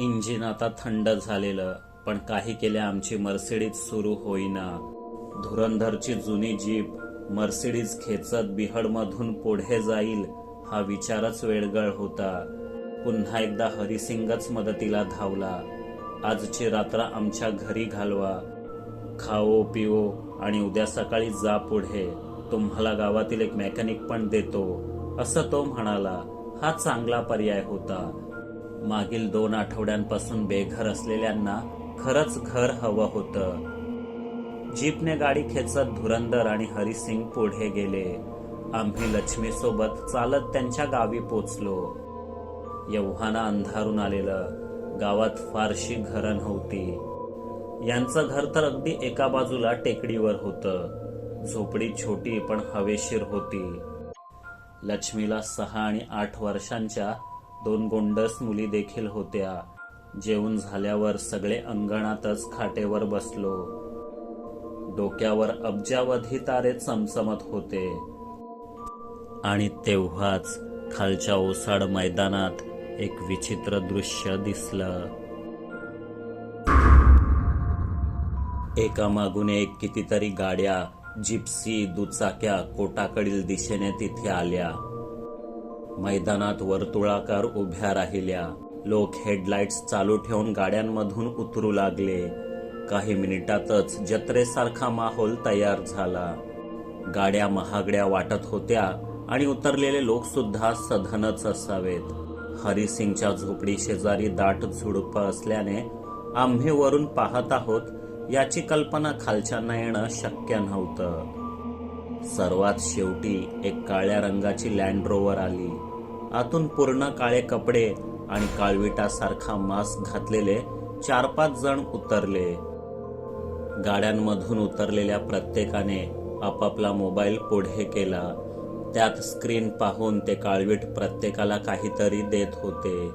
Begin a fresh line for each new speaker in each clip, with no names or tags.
Engine आता थंड झालेलं पण काही केल्या आमची मर्सिडीज सुरू होईना. धुरंधरची जुनी जीप मर्सिडीज खेचत बिहडमधून पुढे जाईल हा विचारच वेळगळ होता. पुन्हा एकदा हरिसिंगच मदतीला धावला. आजची रात्र आमच्या घरी घालवा. खाओ पिओ आणि उद्या सकाळी जा पुढे. तुम्हाला गावातील एक मेकॅनिक पण देतो. असं तो म्हणाला. हा चांगला पर्याय होता. मागील दोन आठवड्यांपासून बेघर असलेल्यांना खरंच घर हवं होतं. जीपने गाडी खेचत धुरंदर आणि हरिसिंग पुढे गेले. आम्ही लक्ष्मीसोबत चालत त्यांच्या गावी पोचलो. एव्हाना अंधारून आलेलं. गावात फारशी घरं नव्हती. यांचं घर तर अगदी एका बाजूला टेकडीवर होतं. झोपडी छोटी पण हवेशीर होती. लक्ष्मीला सहा आणि आठ वर्षांच्या दोन गोंडस मुली देखील होत्या. जेवण झाल्यावर सगळे अंगणातच खाटेवर बसलो. डोक्यावर अब्जावधी तारे चमचमत होते. आणि तेव्हाच खालच्या ओसाड मैदानात एक विचित्र दृश्य दिसलं. एका मागून एक कितीतरी गाड्या जिप्सी दुचाक्या कोटाकडील दिशेने तिथे आल्या. मैदानात वर्तुळाकार उभ्या राहिल्या. लोक हेडलाईट्स चालू ठेवून गाड्यांमधून उतरू लागले. काही मिनिटातच जत्रेसारखा माहोल तयार झाला. गाड्या महागड्या वाटत होत्या आणि उतरलेले लोक सुद्धा सधनच असावेत. हरिसिंगच्या झोपडी शेजारी दाट झुडप असल्याने आम्ही वरून पाहत आहोत याची कल्पना खालच्यांना येणं शक्य नव्हतं. सर्वात शेवटी एक काळ्या रंगाची लँड रोवर आली. आतून पूर्ण काळे कपडे आणि काळविटासारखा मास्क घातलेले चार पाच जण उतरले. गाड्यांमधून उतरलेल्या प्रत्येकाने आपापला मोबाईल पुढे केला. त्यात स्क्रीन पाहून ते काळवीट प्रत्येकाला काहीतरी देत होते.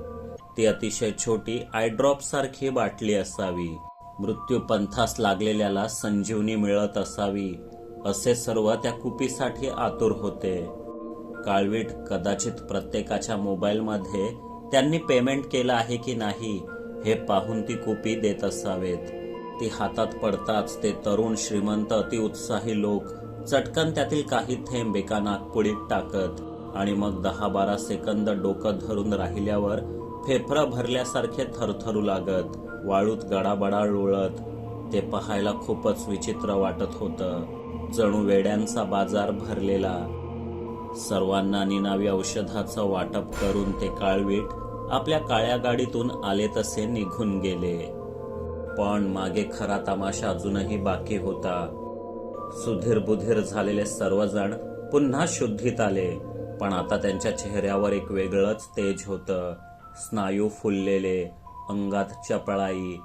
ती अतिशय छोटी आयड्रॉप सारखी बाटली असावी. मृत्यू पंथास लागलेल्याला संजीवनी मिळत असावी असे सर्व त्या कुपीसाठी आतुर होते. काळवीट कदाचित प्रत्येकाच्या मोबाईलमध्ये त्यांनी पेमेंट केलं आहे की नाही हे पाहून ती कुपी देत असावेत. ती हातात पडताच ते तरुण श्रीमंत अतिउत्साही लोक चटकन त्यातील काही थेंब एका नागपुडीत टाकत आणि मग दहा बारा सेकंद डोकं धरून राहिल्यावर फेफरं भरल्यासारखे थरथरू लागत वाळूत गडाबडा लोळत ते पाहायला खूपच विचित्र वाटत होतं. जणू वेड्यांचा बाजार भरलेला सर्वांना निनावी औषधाचं वाटप करून ते काळवीट आपल्या काळ्या गाडीतून आले तसे निघून गेले. पण मागे खरा तमाशा अजूनही बाकी होता. सुधीर बुधीर झालेले सर्वजण पुन्हा शुद्धीत आले पण आता त्यांच्या चेहऱ्यावर एक वेगळंच तेज होतं. स्नायू फुललेले अंगात चपळाई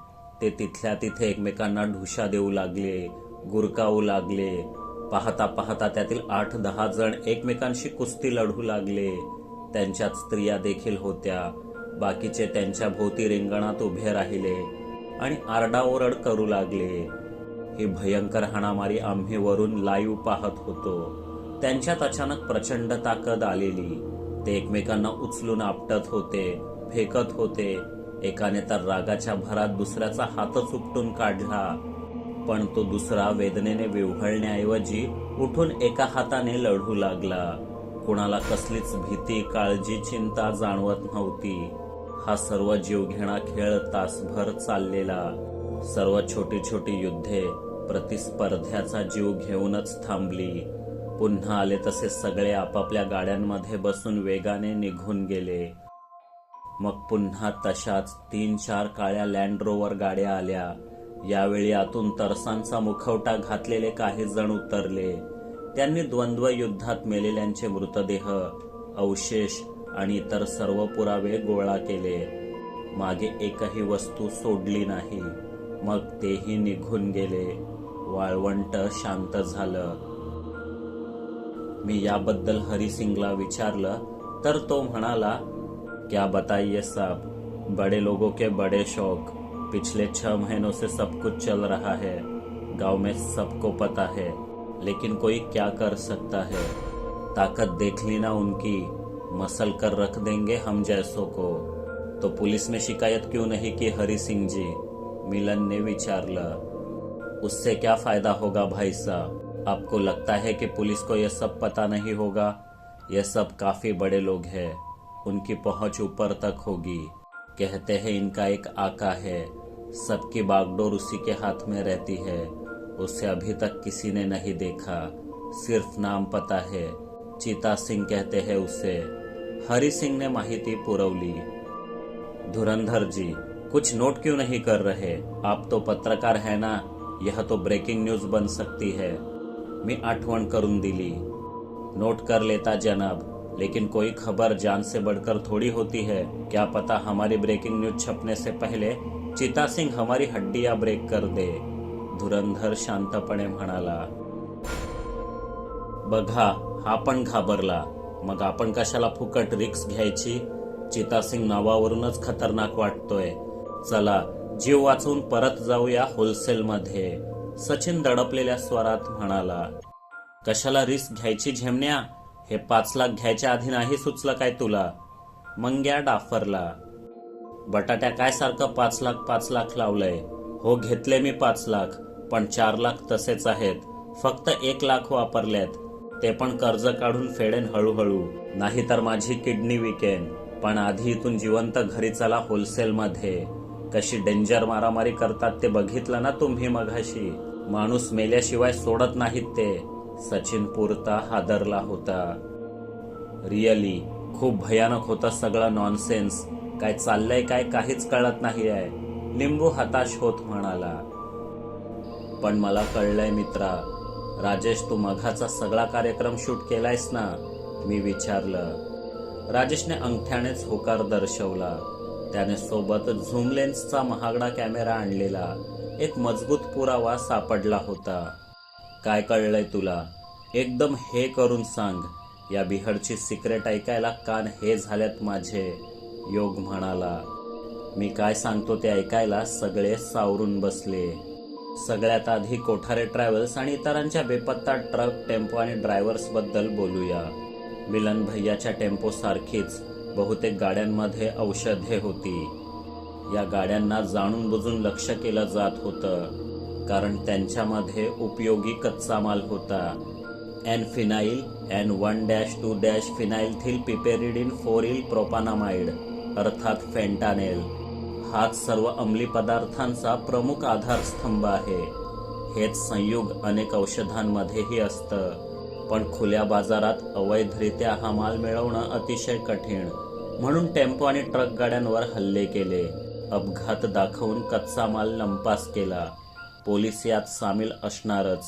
ते तिथल्या तिथे एकमेकांना ढुशा देऊ लागले गुरकावू लागले पाहता पाहता त्यातील आठ दहा जण एकमेकांशी कुस्ती लढू लागले. त्यांच्यात स्त्रिया देखील होत्या. बाकीचे त्यांच्या भोवती रिंगणात उभे राहिले आणि आरडाओरड करू लागले. ही भयंकर हाणामारी आम्ही वरून लाईव्ह पाहत होतो. त्यांच्यात अचानक प्रचंड ताकद आलेली. ते एकमेकांना उचलून आपटत होते फेकत होते. एकाने तर रागाच्या भरात दुसऱ्याचा हातच उपटून काढला. पण तो दुसरा वेदनेने विव्हळण्याऐवजी उठून एका हाताने लढू लागला. कुणाला कसलीच भीती काळजी चिंता जाणवत नव्हती. हा सर्व जीवघेणा खेळ तासभर चाललेला. सर्व छोटी छोटी युद्धे प्रतिस्पर्ध्याचा जीव घेऊनच थांबली. पुन्हा आले तसे सगळे आपापल्या गाड्यांमध्ये बसून वेगाने निघून गेले. मग पुन्हा तशाच तीन चार काळ्या लँड रोवर गाड्या आल्या. यावेळी आतून तरसांचा मुखवटा घातलेले काही जण उतरले. त्यांनी द्वंद्व युद्धात मेलेल्यांचे मृतदेह अवशेष आणि इतर सर्व पुरावे गोळा केले. मागे एकही वस्तू सोडली नाही. मग तेही निघून गेले. वाळवंट शांत झालं. मी याबद्दल हरिसिंगला विचारलं तर तो म्हणाला क्या बताइए साहब बड़े लोगों के बड़े शौक. पिछले छह महीनों से सब कुछ चल रहा है। गाँव में सबको पता है, लेकिन कोई क्या कर सकता है? ताकत देख ली ना उनकी। मसल कर रख देंगे हम जैसों को। तो पुलिस में शिकायत क्यों नहीं की हरि सिंह जी? मिलन ने विचार ला। उससे क्या फ़ायदा होगा भाई साहब? आपको लगता है कि पुलिस को यह सब पता नहीं होगा? यह सब काफ़ी बड़े लोग हैं। उनकी पहुँच ऊपर तक होगी। कहते हैं इनका एक आका है। सबकी बागडोर उसी के हाथ में रहती है। उसे अभी तक किसी ने नहीं देखा। सिर्फ़ नाम पता है। चीता सिंह कहते हैं उसे। हरी सिंह ने माहिती पुरवली धुरंधर जी, कुछ नोट क्यों नहीं कर रहे? आप तो पत्रकार है ना? यह तो ब्रेकिंग न्यूज़ बन सकती है। मी आठवण करून दिली। नोट कर लेता जनाब, लेकिन कोई खबर जान से बढ़कर थोड़ी होती है। क्या पता हमारी ब्रेकिंग न्यूज़ छपने से पहले चिता सिंग हमारी हड्डिया ब्रेक कर दे धुरंधर शांतपणे म्हणाला बघा हा पण घाबरला. मग आपण कशाला फुकट रिक्स घ्यायची? चितासिंग नावावरूनच खतरनाक वाटतोय. चला जीव वाचवून परत जाऊया होलसेल मध्ये सचिन दडपलेल्या स्वरात म्हणाला कशाला रिस्क घ्यायची झेमण्या? हे पाच लाख घ्यायच्या आधी नाही सुचलं काय तुला? मंग्या डाफरला. बटाट्या काय सारखं पाच लाख पाच लाख लावलंय? हो घेतले मी पाच लाख पण चार लाख तसेच आहेत. फक्त एक लाख वापरलेत. ते पण कर्ज काढून फेडेन हळूहळू. नाहीतर माझी किडनी विकेन. पण आधी इथून जिवंत घरी चला होलसेल मध्ये कशी डेंजर मारामारी करतात ते बघितलं ना तुम्ही मघाशी? माणूस मेल्याशिवाय सोडत नाहीत ते. सचिन पुरता हादरला होता. रिअली खूप भयानक होतं सगळं नॉनसेन्स काय चाललंय काय काहीच कळत नाही आहे. लिंबू हताश होत म्हणाला. पण मला कळलंय मित्रा राजेश तू मघाचा सगळा कार्यक्रम शूट केलायस ना? मी विचारलं. राजेशने अंगठ्यानेच होकार दर्शवला. त्याने सोबत झूम लेन्सचा महागडा कॅमेरा आणलेला. एक मजबूत पुरावा सापडला होता. काय कळलंय तुला? एकदम हे करून सांग. या बिहडची सिक्रेट ऐकायला कान हे झाल्यात माझे. योग म्हणाला मी काय सांगतो ते ऐकायला सगळे सावरून बसले. सगळ्यात आधी कोठारे ट्रॅव्हल्स आणि इतरांच्या बेपत्ता ट्रक टेम्पो आणि ड्रायव्हर्सबद्दल बोलूया. मिलन भैयाच्या टेम्पो सारखीच बहुतेक गाड्यांमध्ये औषधे होती. या गाड्यांना जाणून बुजून लक्ष केलं जात होतं कारण त्यांच्यामध्ये उपयोगी कच्चा माल होता. N phenyl N one dash two dash phenyl piperidin four yl propanamide अर्थात फेंटानेल हाच सर्व अंमली पदार्थांचा प्रमुख आधारस्तंभ आहे. हेच संयुग अनेक औषधांमध्येही असतं. पण खुल्या बाजारात अवैधरित्या हा माल मिळवणं अतिशय कठीण. म्हणून टेम्पो आणि ट्रक गाड्यांवर हल्ले केले. अपघात दाखवून कच्चा माल लंपास केला. पोलीस यात सामील असणारच.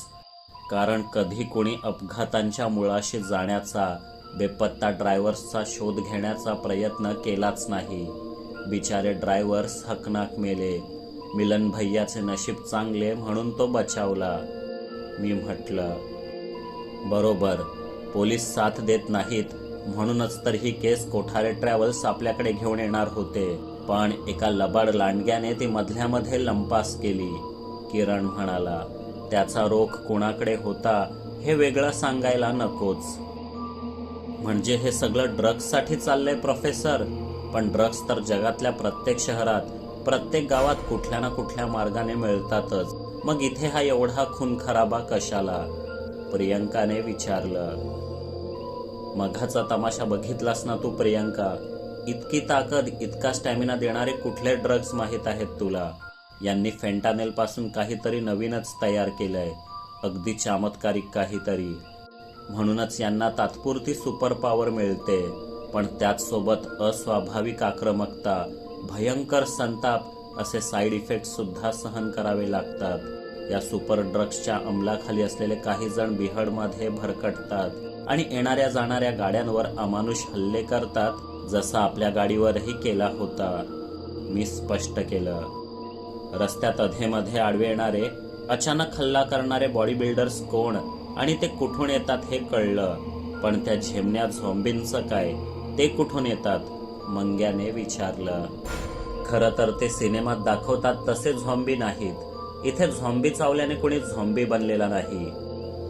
कारण कधी कोणी अपघातांच्या मुळाशी जाण्याचा बेपत्ता ड्रायव्हर्सचा शोध घेण्याचा प्रयत्न केलाच नाही. बिचारे ड्रायव्हर्स हकनाक मेले. मिलन भैयाचे नशीब चांगले म्हणून तो बचावला. मी म्हटलं बरोबर पोलीस साथ देत नाहीत म्हणूनच तर ही केस कोठारे ट्रॅव्हल्स आपल्याकडे घेऊन येणार होते. पण एका लबाड लांडग्याने ती मधल्यामध्ये लंपास केली. किरण म्हणाला त्याचा रोख कोणाकडे होता हे वेगळं सांगायला नकोच. म्हणजे हे सगळं ड्रग्जसाठी चाललंय प्रोफेसर पण ड्रग्ज तर जगातल्या प्रत्येक शहरात प्रत्येक गावात कुठल्या ना कुठल्या मार्गाने मिळतातच. मग इथे हा एवढा खून खराबा कशाला? प्रियंकाने विचारलं. मघाचा तमाशा बघितलास ना तू प्रियंका? इतकी ताकद इतका स्टॅमिना देणारे कुठले ड्रग्ज माहीत आहेत तुला? यांनी फेंटानेल पासून काहीतरी नवीनच तयार केलंय. अगदी चमत्कारिक काहीतरी. म्हणूनच यांना तात्पुरती सुपर पॉवर मिळते. पण त्याचसोबत अस्वाभाविक आक्रमकता भयंकर संताप असे साईड इफेक्ट सुद्धा सहन करावे लागतात. या सुपर ड्रग्सच्या अंमलाखाली असलेले काही जण बिहडमध्ये भरकटतात आणि येणाऱ्या जाणाऱ्या गाड्यांवर अमानुष हल्ले करतात जसा आपल्या गाडीवरही केला होता. मी स्पष्ट केलं. रस्त्यात अधेमध्ये आडवे येणारे अचानक हल्ला करणारे बॉडी बिल्डर्स कोण? आणि ते कुठून येतात हे कळलं. पण त्या झेमण्या झोंबींचं काय ते कुठून येतात? मंग्याने विचारलं. खरं तर ते सिनेमात दाखवतात तसे झॉम्बी नाहीत. इथे झॉम्बी चावल्याने कोणी झॉम्बी बनलेला नाही.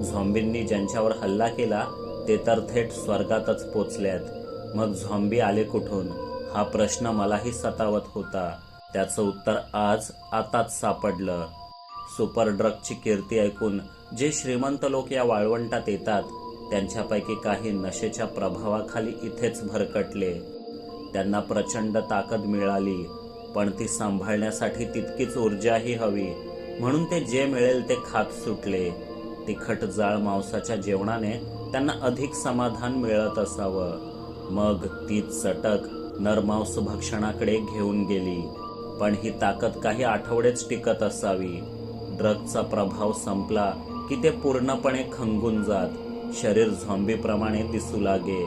झॉम्बींनी ज्यांच्यावर हल्ला केला ते तर थेट स्वर्गातच पोचल्यात मग झॉम्बी आले कुठून? हा प्रश्न मलाही सतावत होता. त्याचं उत्तर आज आताच सापडलं. सुपर ड्रगची कीर्ती ऐकून जे श्रीमंत लोक या वाळवंटात येतात त्यांच्यापैकी काही नशेच्या प्रभावाखाली इथेच भरकटले. त्यांना प्रचंड ताकद मिळाली पण ती सांभाळण्यासाठी तितकीच ऊर्जाही हवी. म्हणून ते जे मिळेल ते खात सुटले. तिखट जाळ मांसाच्या जेवणाने त्यांना अधिक समाधान मिळत असावं. मग तीच चटक नरमांस भक्षणाकडे घेऊन गेली. पण ही ताकद काही आठवडेच टिकत असावी. ड्रगचा प्रभाव संपला की ते पूर्णपणे खंगून जात. शरीर झॉम्बीप्रमाणे दिसू लागे.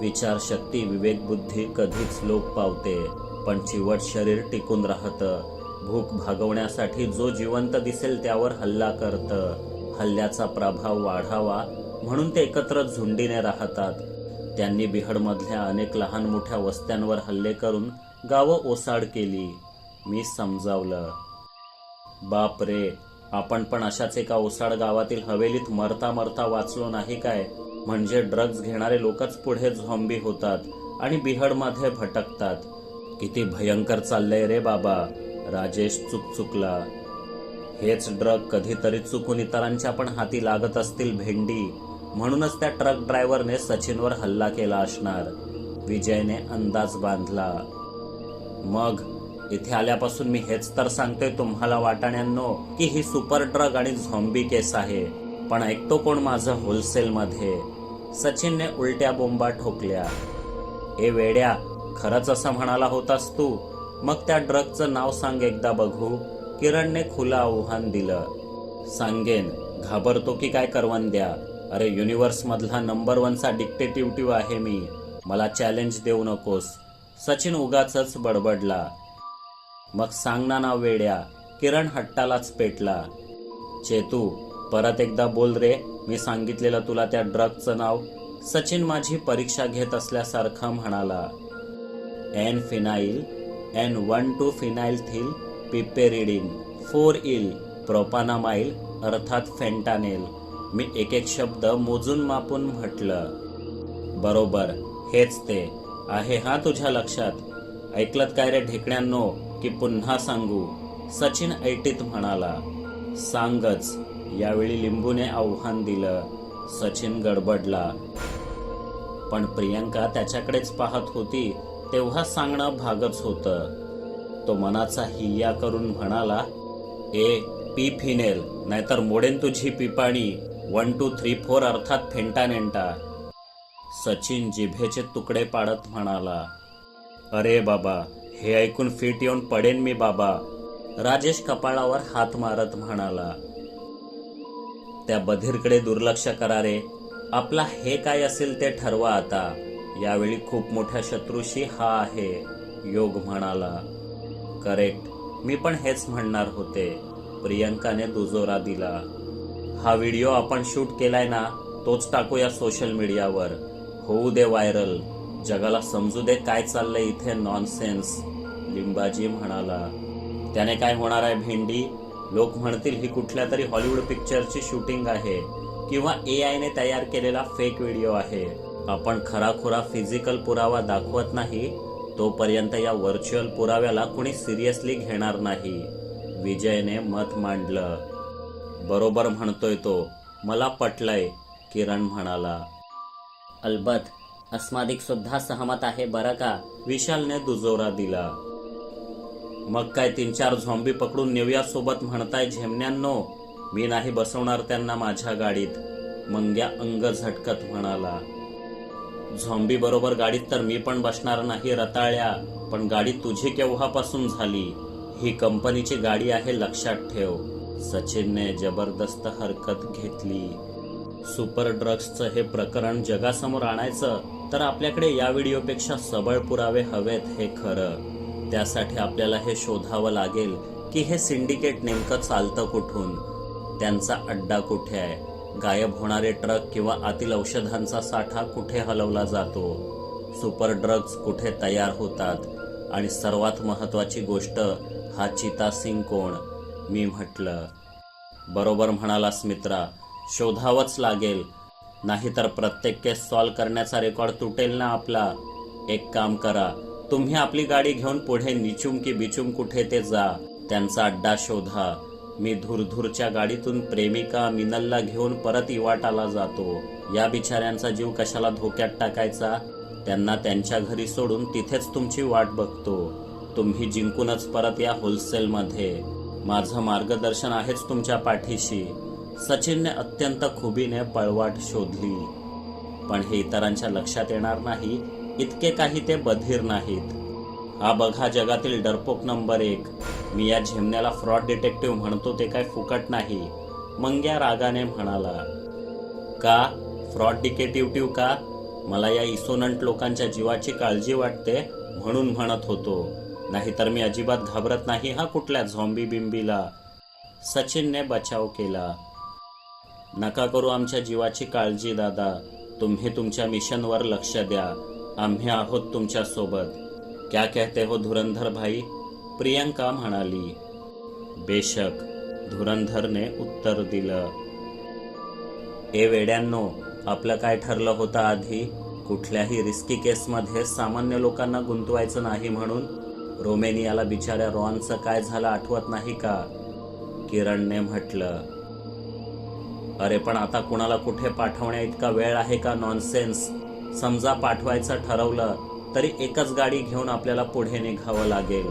विचारशक्ती विवेकबुद्धी कधीच लोप पावते. पण चिवट शरीर टिकून राहतं. भूक भागवण्यासाठी जो जिवंत दिसेल त्यावर हल्ला करतं. हल्ल्याचा प्रभाव वाढावा म्हणून ते एकत्र झुंडीने राहतात. त्यांनी बिहडमधल्या अनेक लहान मोठ्या वस्त्यांवर हल्ले करून गावं ओसाड केली. मी समजावलं. बाप रे आपण पण अशाच एका ओसाड गावातील हवेलीत मरता मरता वाचलो नाही काय? म्हणजे ड्रग्ज घेणारे लोकच पुढे झॉम्बी होतात आणि बिहडमध्ये भटकतात. किती भयंकर चाललंय रे बाबा राजेश चुक चुकला. हेच ड्रग कधीतरी चुकून इतरांच्या पण हाती लागत असतील भेंडी. म्हणूनच त्या ट्रक ड्रायव्हरने सचिनवर हल्ला केला असणार. विजयने अंदाज बांधला. मग इथे आल्यापासून मी हेच तर सांगतोय तुम्हाला वाटाण्यांनो की ही सुपर ड्रग आणि झॉम्बी केस आहे. पण ऐकतो कोण माझं होलसेल मध्ये सचिनने उलट्या बोंबा ठोकल्या. ए वेड्या खरंच असं म्हणाला होतास तू? मग त्या ड्रगचं नाव सांग एकदा बघू. किरणने खुलं आव्हान दिलं. सांगेन. घाबरतो की काय करवून द्या. अरे युनिव्हर्स मधला नंबर वनचा डिक्टेटिव्ह आहे मी. मला चॅलेंज देऊ नकोस. सचिन उगाच बडबडला. मग सांग ना वेड्या किरण हट्टालाच पेटला. चेतू परत एकदा बोल रे मी सांगितलेलं तुला त्या ड्रगचं नाव? सचिन माझी परीक्षा घेत असल्यासारखं म्हणाला. N phenyl N one two phenyl ethyl piperidin four yl propanamide अर्थात फेंटानेल. मी एक एक शब्द मोजून मापून म्हटलं. बरोबर हेच ते. आहे हा तुझ्या लक्षात? ऐकलत काय रे ढेकण्यांनो? की पुन्हा सांगू. सचिन ऐटीत म्हणाला सांगच. यावेळी लिंबूने आव्हान दिलं. सचिन गडबडला. पण प्रियंका त्याच्याकडेच पाहत होती तेव्हा सांगणं भागच होतं. तो मनाचा हिय्या करून म्हणाला ए पी फिनेल नाहीतर मोडेन तुझी पिपाणी. वन टू थ्री फोर अर्थात फेंटा नेंटा. सचिन जिभेचे तुकडे पाडत म्हणाला अरे बाबा हे ऐकून फिट येऊन पडेन मी बाबा. राजेश कपाळावर हात मारत म्हणाला. त्या बधीरकडे दुर्लक्ष करा रे. आपला हे काय असेल ते ठरवा आता. यावेळी खूप मोठ्या शत्रूशी हा आहे योग म्हणाला. करेक्ट. मी पण हेच म्हणणार होते. प्रियंकाने दुजोरा दिला. हा व्हिडिओ आपण शूट केलाय ना तोच टाकूया सोशल मीडियावर. होऊ दे व्हायरल. जगाला समजू दे काय चाललंय इथे नॉनसेन्स. लिंबाजी म्हणाला त्याने काय होणार आहे भेंडी? लोक म्हणतील ही कुठल्या तरी हॉलिवूड पिक्चरची शूटिंग आहे किंवा ए आयने तयार केलेला फेक व्हिडिओ आहे. आपण खराखुरा फिजिकल पुरावा दाखवत नाही तोपर्यंत या व्हर्च्युअल पुराव्याला कुणी सिरियसली घेणार नाही. विजयने मत मांडलं. बरोबर म्हणतोय तो. मला पटलंय किरण म्हणाला. अलबत अस्मादिक सुद्धा सहमत आहे बरं का? विशालने दुजोरा दिला. मग काय तीन चार झॉम्बी पकडून नेऊया सोबत म्हणताय झेमण्यांनो मी नाही बसवणार त्यांना माझ्या गाडीत. मंग्या अंग झटकत म्हणाला झॉम्बी बरोबर गाडीत तर मी पण बसणार नाही रताळ्या पण गाडी तुझी केव्हापासून झाली? ही कंपनीची गाडी आहे लक्षात ठेव. सचिनने जबरदस्त हरकत घेतली. सुपर ड्रग्सचं हे प्रकरण जगासमोर आणायचं तर आपल्याकडे या व्हिडिओपेक्षा सबळ पुरावे हवेत हे खरं. त्यासाठी आपल्याला हे शोधावं लागेल की हे सिंडिकेट नेमकं चालतं कुठून? त्यांचा अड्डा कुठे आहे? गायब होणारे ट्रक किंवा आतील औषधांचा साठा कुठे हलवला जातो? सुपर ड्रग्ज कुठे तयार होतात? आणि सर्वात महत्वाची गोष्ट हा चिता सिंग कोण? मी म्हटलं. बरोबर म्हणालास मित्रा. शोधावंच लागेल. नाहीतर प्रत्येक केस सॉल्व करण्याचा रेकॉर्ड तुटेल ना आपला. एक काम करा. तुम्ही आपली गाडी घेऊन पुढे निचुम की बिचुम कुठे ते जा त्यांचा अड्डा शोधा. मी धुरधुरच्या गाडीतून प्रेमिका मिनलला घेऊन परत इवाटाला जातो. या बिचाऱ्यांचा जीव कशाला धोक्यात टाकायचा? त्यांना त्यांच्या घरी सोडून तिथेच तुमची वाट बघतो. तुम्ही जिंकूनच परत या होलसेलमध्ये. माझं मार्गदर्शन आहेच तुमच्या पाठीशी. सचिनने अत्यंत खुबीने पळवाट शोधली. पण हे इतरांच्या लक्षात येणार नाही इतके काही ते बधीर नाहीत. हा बघा जगातील डरपोक नंबर एक. मी या झेमण्याला फ्रॉड डिटेक्टिव्ह म्हणतो ते काय फुकट नाही. मंग्या रागाने म्हणाला का? फ्रॉड डिटेक्टिव्ह का? मला या इसोनंट लोकांच्या जीवाची काळजी वाटते म्हणून म्हणत होतो. नाहीतर मी अजिबात घाबरत नाही हा कुठल्या झॉम्बी बिंबीला. सचिनने बचाव केला नका करू आमच्या जीवाची काळजी दादा. तुम्ही तुमच्या मिशनवर लक्ष द्या. आम्ही आहोत तुमच्यासोबत क्या कहते हो धुरंधर भाई? प्रियंका म्हणाली. बेशक धुरंधरने उत्तर दिलं. ए वेड्यांनो आपलं काय ठरलं होतं आधी? कुठल्याही रिस्की केसमध्ये सामान्य लोकांना गुंतवायचं नाही म्हणून? रोमेनियाला बिचाऱ्या रॉनचं काय झालं आठवत नाही का? किरणने म्हटलं. अरे पण आता कुणाला कुठे पाठवण्या इतका वेळ आहे का? नॉनसेन्स समजा पाठवायचं ठरवलं तरी एकच गाडी घेऊन आपल्याला पुढे निघावं लागेल.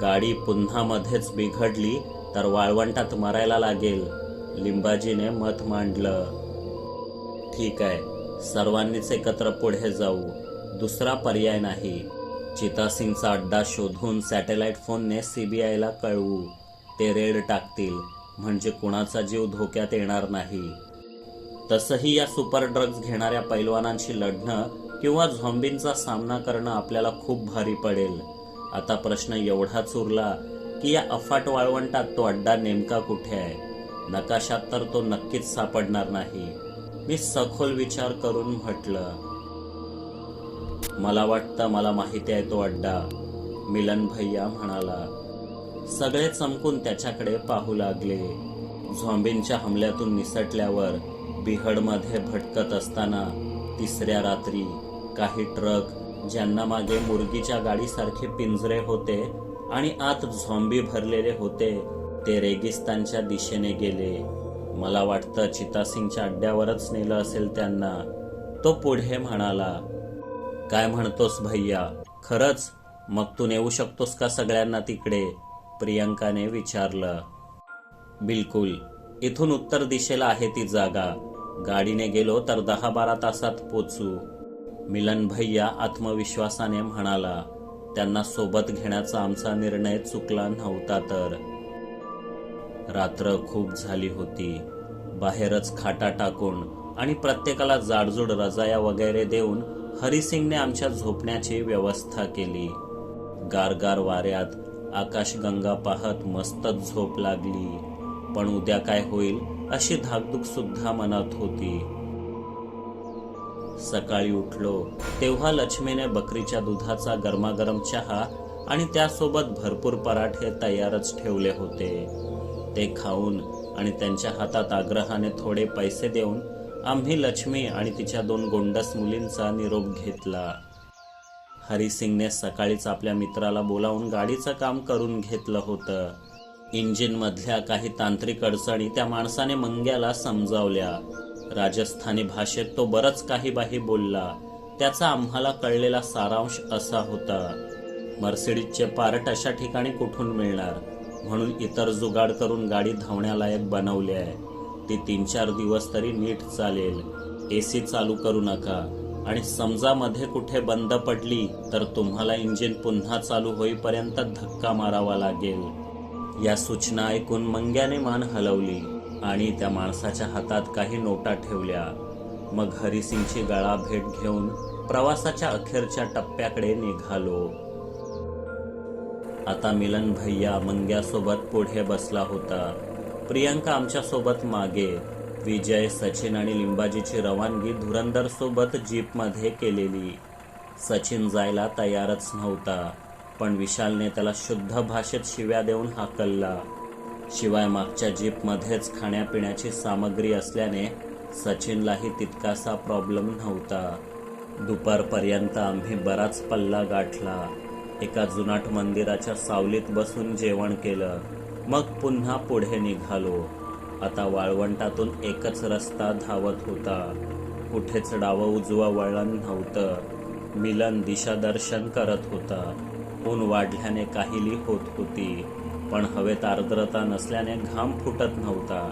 गाडी पुन्हा मध्येच बिघडली तर वाळवंटात मरायला लागेल लिंबाजीने मत मांडलं. ठीक आहे सर्वांनीच एकत्र पुढे जाऊ दुसरा पर्याय नाही. चितासिंगचा अड्डा शोधून सॅटेलाइट फोनने सी बी आयला कळवू. ते रेड टाकतील म्हणजे कुणाचा जीव धोक्यात येणार नाही. तसंही या सुपर ड्रग्ज घेणाऱ्या पैलवानांशी लढणं किंवा झॉम्बींचा सामना करणं आपल्याला खूप भारी पडेल. आता प्रश्न एवढाच उरला की या अफाट वाळवंटात तो अड्डा नेमका कुठे आहे? नकाशात तर तो नक्कीच सापडणार नाही. मी सखोल विचार करून म्हटलं मला वाटतं मला माहिती आहे तो अड्डा मिलन भैया म्हणाला. सगळे चमकून त्याच्याकडे पाहू लागले. झॉम्बींच्या हमल्यातून निसटल्यावर बिहडमध्ये भटकत असताना तिसऱ्या रात्री काही ट्रक ज्यांना मागे मुर्गीच्या गाडीसारखे पिंजरे होते आणि आत झॉम्बी भरलेले होते ते रेगिस्तानच्या दिशेने गेले. मला वाटतं चितासिंगच्या अड्ड्यावरच नेलं असेल त्यांना. तो पुढे म्हणाला काय म्हणतोस भैया? खरंच? मग तू नेऊ शकतोस का सगळ्यांना तिकडे? प्रियंकाने विचारलं. बिलकुल. इथून उत्तर दिशेला आहे ती जागा. गाडीने गेलो तर दहा बारा तासात पोचू. मिलन भैया आत्मविश्वासाने म्हणाला त्यांना सोबत घेण्याचा आमचा निर्णय चुकला नव्हता तर. रात्र खूप झाली होती. बाहेरच खाटा टाकून आणि प्रत्येकाला जाडजूड रजाया वगैरे देऊन हरिसिंगने आमच्या झोपण्याची व्यवस्था केली. गारगार वाऱ्यात आकाशगंगा पाहत मस्तच झोप लागली. पण उद्या काय होईल? अशी धाकधूक सुद्धा मनात होती. सकाळी उठलो तेव्हा लक्ष्मीने बकरीच्या दुधाचा गरमागरम चहा आणि त्यासोबत भरपूर पराठे तयारच ठेवले होते. ते खाऊन आणि त्यांच्या हातात आग्रहाने थोडे पैसे देऊन आम्ही लक्ष्मी आणि तिच्या दोन गोंडस मुलींचा निरोप घेतला. हरिसिंगने सकाळीच आपल्या मित्राला बोलावून गाडीचं काम करून घेतलं होतं. इंजिनमधल्या काही तांत्रिक अडचणी त्या माणसाने मंग्याला समजावल्या. राजस्थानी भाषेत तो बरंच काही बाही बोलला. त्याचा आम्हाला कळलेला सारांश असा होता. मर्सिडीजचे पार्ट अशा ठिकाणी कुठून मिळणार? म्हणून इतर जुगाड करून गाडी धावण्यालायक बनवली आहे. ती तीन चार दिवस तरी नीट चालेल. ए सी चालू करू नका. आणि समजा मध्ये कुठे बंद पडली तर तुम्हाला इंजिन पुन्हा चालू होईपर्यंत धक्का मारावा लागेल. या सूचना ऐकून मंग्याने मान हलवली आणि त्या माणसाच्या हातात काही नोटा ठेवल्या. मग हरिसिंगची गळा भेट घेऊन प्रवासाच्या अखेरच्या टप्प्याकडे निघालो. आता मिलन भैया मंग्यासोबत पुढे बसला होता. प्रियंका आमच्यासोबत मागे. विजय सचिन आणि लिंबाजीची रवानगी धुरंदर सोबत जीपमध्ये केलेली. सचिन जायला तयारच नव्हता. पण विशालने त्याला शुद्ध भाषेत शिव्या देऊन हाकलला. शिवाय मागच्या जीपमध्येच खाण्यापिण्याची सामग्री असल्याने सचिनलाही तितकासा प्रॉब्लेम नव्हता. दुपारपर्यंत आम्ही बराच पल्ला गाठला. एका जुनाट मंदिराच्या सावलीत बसून जेवण केलं. मग पुन्हा पुढे निघालो. आता वाळवंटातून एकच रस्ता धावत होता. कुठेच डावं उजवं वळण नव्हतं. मिलन दिशादर्शन करत होता. ऊन वाढल्याने काहिली होत होती. पण हवेत आर्द्रता नसल्याने घाम फुटत नव्हता.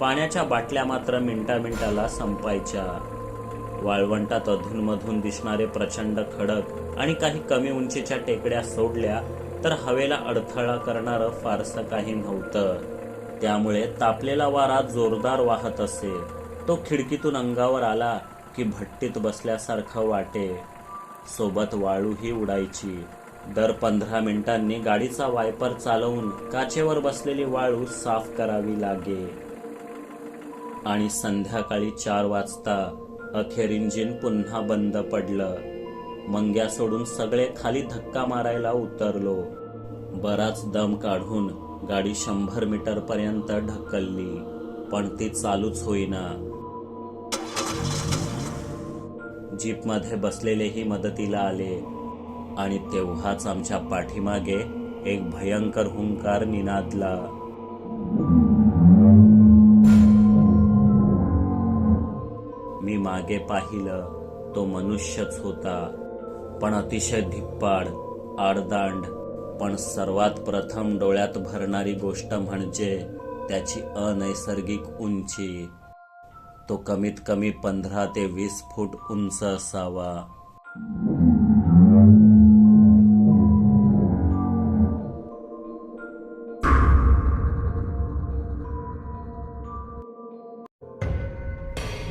पाण्याच्या बाटल्या मात्र मिनटा मिनटाला संपायच्या. वाळवंटात अधूनमधून दिसणारे प्रचंड खडक आणि काही कमी उंचीच्या टेकड्या सोडल्या तर हवेला अडथळा करणारं फारसं काही नव्हतं. त्यामुळे तापलेला वारा जोरदार वाहत असे. तो खिडकीतून अंगावर आला की भट्टीत बसल्यासारखं वाटे. सोबत वाळूही उडायची. दर पंधरा मिनिटांनी गाडीचा वायपर चालवून काचेवर बसलेली वाळू साफ करावी लागे. आणि संध्याकाळी चार वाजता अखेर इंजिन पुन्हा बंद पडलं. मंग्या सोडून सगळे खाली धक्का मारायला उतरलो. बराच दम काढून गाडी शंभर मीटर पर्यंत ढकलली पण ती चालूच होईना. जीपमध्ये बसलेलेही मदतीला आले. आणि तेव्हाच आमच्या पाठीमागे एक भयंकर हुंकार निनादला. मी मागे पाहिलं तो मनुष्यच होता. पण अतिशय धिप्पाड आडदांड पण सर्वात प्रथम डोळ्यात भरणारी गोष्ट म्हणजे त्याची अनैसर्गिक उंची. तो कमीत कमी पंधरा ते वीस फूट उंच असावा.